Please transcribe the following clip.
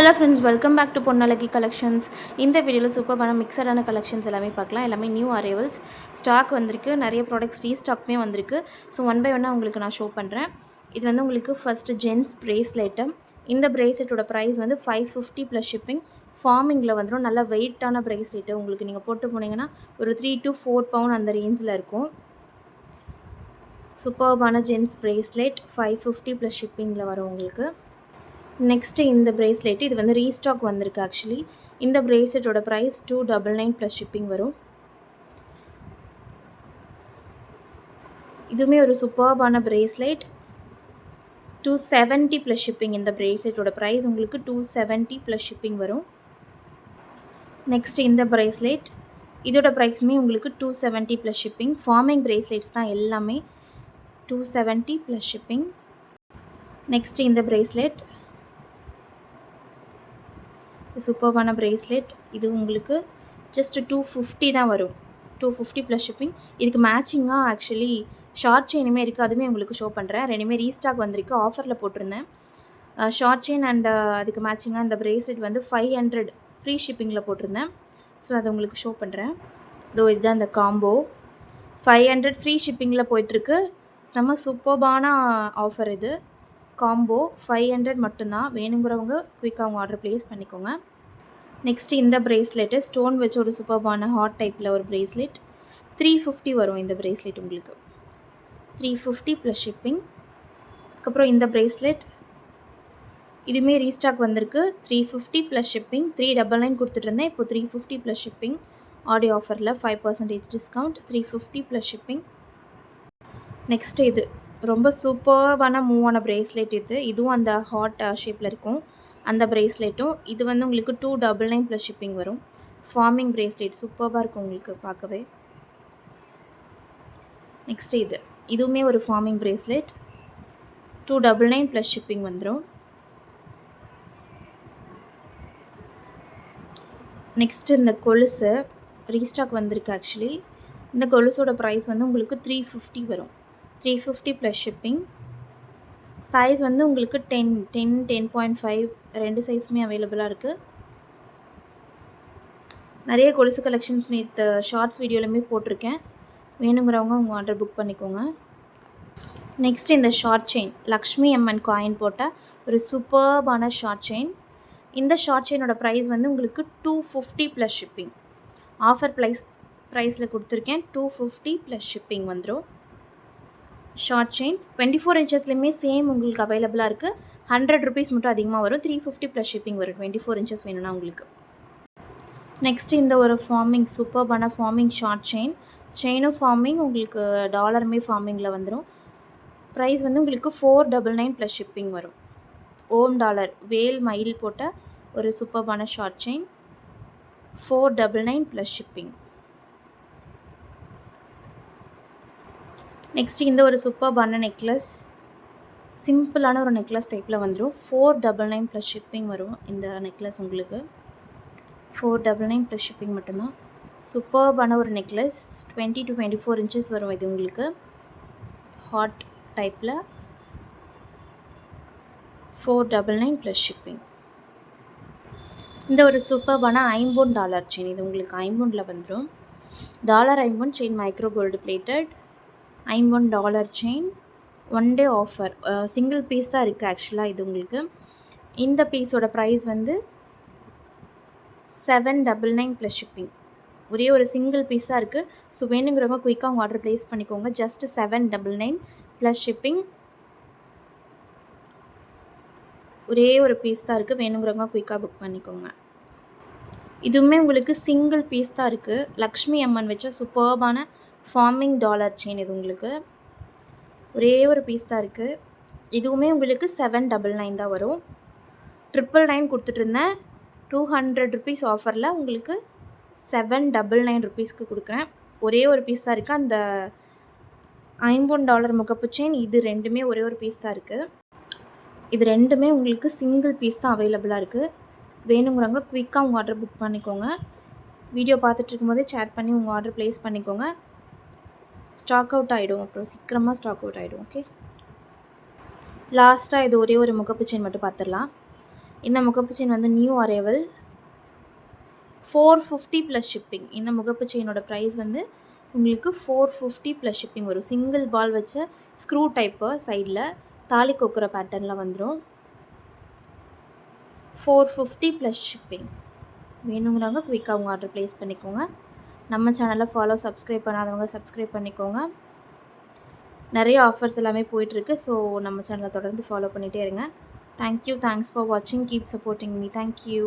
Hello friends welcome back to Ponnazhagi collections இந்த வீடியோவில் சூப்பரான மிக்சடான கலெக்ஷன்ஸ் எல்லாமே பார்க்கலாம். எல்லாமே நியூ அரைவல்ஸ் ஸ்டாக் வந்திருக்கு. நிறைய ப்ராடக்ட்ஸ் ரீஸ்டாக்மே வந்திருக்கு. ஸோ ஒன் பை ஒன்னாக உங்களுக்கு நான் ஷோ பண்ணுறேன் இது வந்து உங்களுக்கு ஃபஸ்ட்டு ஜென்ஸ் ப்ரேஸ்லெட்டு இந்த பிரேஸ்லெட்டோட ப்ரைஸ் வந்து ஃபைவ் ஃபிஃப்டி ப்ளஸ் ஷிப்பிங் ஃபார்மிங்கில் வந்துடும் நல்லா வெயிட்டான பிரேஸ்லெட்டு உங்களுக்கு நீங்கள் போட்டு போனீங்கன்னா ஒரு த்ரீ டு ஃபோர் பவுண்ட் அந்த ரேஞ்சில் இருக்கும். சூப்பர்பான gents bracelet five fifty plus ஷிப்பிங்கில் வரும் உங்களுக்கு. நெக்ஸ்ட்டு இந்த ப்ரேஸ்லெட் இது வந்து ரீஸ்டாக் வந்திருக்கு ஆக்சுவலி இந்த ப்ரேஸ்லெட்டோட price two double nine plus shipping வரும். இதுவுமே ஒரு சூப்பர்பான bracelet two seventy plus shipping இந்த ப்ரேஸ்லெட்டோட ப்ரைஸ் உங்களுக்கு டூ செவன்ட்டி ப்ளஸ் ஷிப்பிங் வரும். நெக்ஸ்ட் இந்த ப்ரேஸ்லெட் இதோட ப்ரைஸுமே உங்களுக்கு two seventy plus shipping farming bracelets தான் எல்லாமே two seventy plus shipping next இந்த ப்ரேஸ்லெட் சூப்பர்பான ப்ரேஸ்லெட் இது உங்களுக்கு ஜஸ்ட்டு டூ ஃபிஃப்டி தான் வரும். டூ ஃபிஃப்டி ப்ளஸ் ஷிப்பிங் இதுக்கு மேட்சிங்காக ஆக்சுவலி ஷார்ட் செயினுமே இருக்குது அதுவுமே உங்களுக்கு ஷோ பண்ணுறேன் ரெண்டுமே ரீஸ்டாக் வந்திருக்கு. ஆஃபரில் போட்டிருந்தேன். ஷார்ட் செயின் அண்ட் அதுக்கு மேட்சிங்காக இந்த ப்ரேஸ்லெட் வந்து ஃபைவ் ஹண்ட்ரட் ஃப்ரீ ஷிப்பிங்கில் போட்டிருந்தேன். ஸோ அதை உங்களுக்கு ஷோ பண்ணுறேன் இதோ இதுதான் அந்த காம்போ ஃபைவ் ஹண்ட்ரட் ஃப்ரீ ஷிப்பிங்கில் போயிட்டுருக்கு. செம்ம சூப்பர்பான ஆஃபர் இது. காம்போ ஃபைவ் ஹண்ட்ரட் மட்டும்தான். வேணுங்கிறவங்க குயிக்காக அவங்க ஆர்டர் ப்ளேஸ் பண்ணிக்கோங்க. நெக்ஸ்ட் இந்த பிரேஸ்லெட்டு ஸ்டோன் வச்ச ஒரு சூப்பர்பான ஹாட் டைப்பில் ஒரு ப்ரேஸ்லெட் த்ரீ ஃபிஃப்டி வரும் இந்த ப்ரேஸ்லெட் உங்களுக்கு. த்ரீ ஃபிஃப்டி ப்ளஸ் ஷிப்பிங் அதுக்கப்புறம் இந்த பிரேஸ்லெட் இதுவுமே ரீஸ்டாக் வந்திருக்கு. Three fifty plus shipping three double nine கொடுத்துட்ருந்தேன் இப்போ three fifty plus shipping audio ஆஃபரில் five percentage discount three fifty plus shipping next இது. ரொம்ப சூப்பர்வான மூவான ப்ரேஸ்லெட் இது. இதுவும் அந்த ஹாட் ஷேப்பில் uh, இருக்கும். அந்த ப்ரேஸ்லெட்டும் இது வந்து உங்களுக்கு two double nine plus shipping வரும். ஃபார்மிங் ப்ரேஸ்லெட் சூப்பர்வாக இருக்கும் உங்களுக்கு பார்க்கவே. நெக்ஸ்ட் இது. இதுவுமே ஒரு forming bracelet two double nine plus shipping வந்துடும் நெக்ஸ்ட் இந்த கொலுசு ரீஸ்டாக் வந்திருக்கு ஆக்சுவலி இந்த கொலுசோட ப்ரைஸ் வந்து உங்களுக்கு த்ரீ ஃபிஃப்டி வரும். Three fifty plus shipping size வந்து உங்களுக்கு ten ten ten point five ரெண்டு சைஸுமே அவைலபிளாக இருக்குது நிறைய கொலுசு கலெக்ஷன்ஸ் நேற்று ஷார்ட்ஸ் வீடியோலையுமே போட்டிருக்கேன். வேணுங்கிறவங்க உங்கள் ஆர்டர் புக் பண்ணிக்கோங்க. நெக்ஸ்ட் இந்த short chain Lakshmi Amman coin போட்ட ஒரு சூப்பர்பான ஷார்ட் செயின் இந்த ஷார்ட் செயினோட ப்ரைஸ் வந்து உங்களுக்கு two fifty plus shipping offer price ப்ரைஸில் கொடுத்துருக்கேன். டூ ஃபிஃப்டி ப்ளஸ் ஷிப்பிங் வந்துடும் ஷார்ட் செயின் டுவெண்ட்டி ஃபோர் இன்ச்சஸ்லேயுமே சேம் உங்களுக்கு அவைலபிளாக இருக்குது ஹண்ட்ரட் ருபீஸ் மட்டும் அதிகமாக வரும். த்ரீ ஃபிஃப்டி ப்ளஸ் ஷிப்பிங் வரும். டுவெண்ட்டி ஃபோர் இன்ச்சஸ் வேணும்னா உங்களுக்கு. நெக்ஸ்ட் இந்த ஒரு ஃபார்மிங் சூப்பர்பான ஃபார்மிங் ஷார்ட் செயின் செயினும் ஃபார்மிங் உங்களுக்கு டாலருமே ஃபார்மிங்கில் வந்துடும் ப்ரைஸ் வந்து உங்களுக்கு four double nine plus shipping வரும். ஓம் டாலர் வேல் மயில் போட்ட ஒரு சூப்பர்பான short chain four double nine plus shipping next இந்த ஒரு சூப்பர்பான நெக்லஸ் சிம்பிளான ஒரு நெக்லஸ் டைப்பில் வந்துடும் four double nine plus shipping வரும் இந்த நெக்லஸ் உங்களுக்கு. Four double nine plus shipping மட்டும்தான். சூப்பர்பான ஒரு necklace twenty to twenty four inches வரும் இது உங்களுக்கு. ஹாட் டைப்பில் four double nine plus shipping இந்த ஒரு சூப்பர்பான ஐம்பொன் டாலர் செயின் இது உங்களுக்கு ஐம்பொனில் வந்துடும் டாலர் ஐம்பொன் செயின் மைக்ரோ கோல்டு பிளேட்டட் ஐம்பொன் dollar chain one day offer single piece தான் இருக்குது ஆக்சுவலாக இது உங்களுக்கு. இந்த பீஸோட ப்ரைஸ் வந்து seven double nine plus shipping ஒரே ஒரு சிங்கிள் பீஸாக இருக்குது ஸோ வேணுங்கிறவங்க குயிக்காக உங்கள் ஆர்டர் ப்ளேஸ் பண்ணிக்கோங்க. Just seven double nine plus shipping ஒரே ஒரு பீஸ் தான் இருக்குது வேணுங்கிறவங்க குயிக்காக புக் பண்ணிக்கோங்க. இதுவுமே உங்களுக்கு சிங்கிள் பீஸ் தான் இருக்குது லக்ஷ்மி அம்மன் வச்ச சூப்பர்பான ஃபார்மிங் டாலர் செயின் இது உங்களுக்கு. ஒரே ஒரு பீஸ் தான் இருக்குது இதுவுமே உங்களுக்கு செவன் டபுள் நைன் தான் வரும். ட்ரிப்பிள் நைன் கொடுத்துட்ருந்தேன் டூ ஹண்ட்ரட் ருபீஸ் ஆஃபரில் உங்களுக்கு செவன் டபுள் நைன் ருபீஸ்க்கு கொடுக்குறேன். ஒரே ஒரு பீஸ் தான் இருக்குது அந்த ஐம்பொன் டாலர் முகப்பு செயின் இது ரெண்டுமே ஒரே ஒரு பீஸ் தான் இருக்குது இது ரெண்டுமே உங்களுக்கு சிங்கிள் பீஸ் தான் அவைலபிளாக இருக்குது வேணுங்கிறவங்க குயிக்காக உங்கள் ஆர்டர் புக் பண்ணிக்கோங்க. வீடியோ பார்த்துட்டு இருக்கும்போதே சேட் பண்ணி உங்கள் ஆர்டர் ப்ளேஸ் பண்ணிக்கோங்க. ஸ்டாக் அவுட் ஆகிடும் அப்புறம் சீக்கிரமாக ஸ்டாக் அவுட் ஆகிடும் ஓகே லாஸ்ட்டாக இது ஒரே ஒரு முகப்பு செயின் மட்டும் பார்த்துடலாம் இந்த முகப்பு செயின் வந்து new arrival four fifty plus shipping இந்த முகப்பு செயினோட ப்ரைஸ் வந்து உங்களுக்கு ஃபோர் ஃபிஃப்டி ப்ளஸ் ஷிப்பிங் வரும். சிங்கிள் பால் வச்ச ஸ்க்ரூ டைப்பு சைடில் தாலி கொக்குற பேட்டர்னில் வந்துடும் ஃபோர் ஃபிஃப்டி ப்ளஸ் ஷிப்பிங் வேணுங்கிறவங்க குயிக்காக உங்கள் ஆர்டர் ப்ளேஸ் பண்ணிக்கோங்க. நம்ம சேனலை ஃபாலோ சப்ஸ்கிரைப் பண்ணாதவங்க சப்ஸ்கிரைப் பண்ணிக்கோங்க. நிறைய ஆஃபர்ஸ் எல்லாமே போயிட்டுருக்கு. ஸோ நம்ம சேனலை தொடர்ந்து ஃபாலோ பண்ணிகிட்டே இருங்க. தேங்க்யூ தேங்க்ஸ் ஃபார் வாட்சிங் keep supporting me thank you